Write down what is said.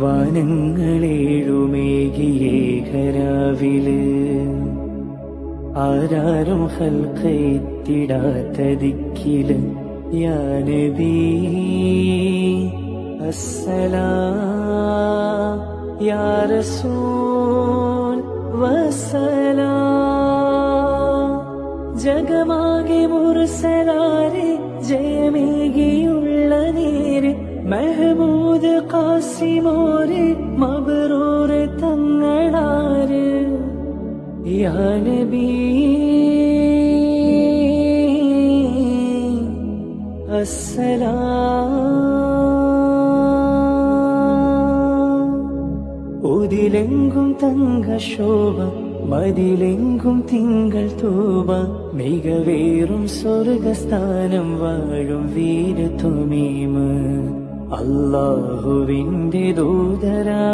വാനങ്ങളേഴുമേകിയേകരാവിൽ ആരാരും ഹൽക്കൈത്തിടാത്ത ദിക്കിൽ യാ നബി അസ്സലാം യാ റസൂൽ വസ്സലാം. ജഗമാകെ മുറുസലാരെ ജയമേകി മെഹമൂദ് കാസിമോര് മബറൂര് തങ്ങളാര്? യാ നബി. അസ്സലാം. ഒതിലെങ്കും തങ്ക ശോഭ മതിലെങ്കും തിങ്കൾ തൂവ. മികവേറും സ്വർഗസ്ഥാനം വാഴും വീര അല്ലാഹുവിന്റെ ദൂതരാ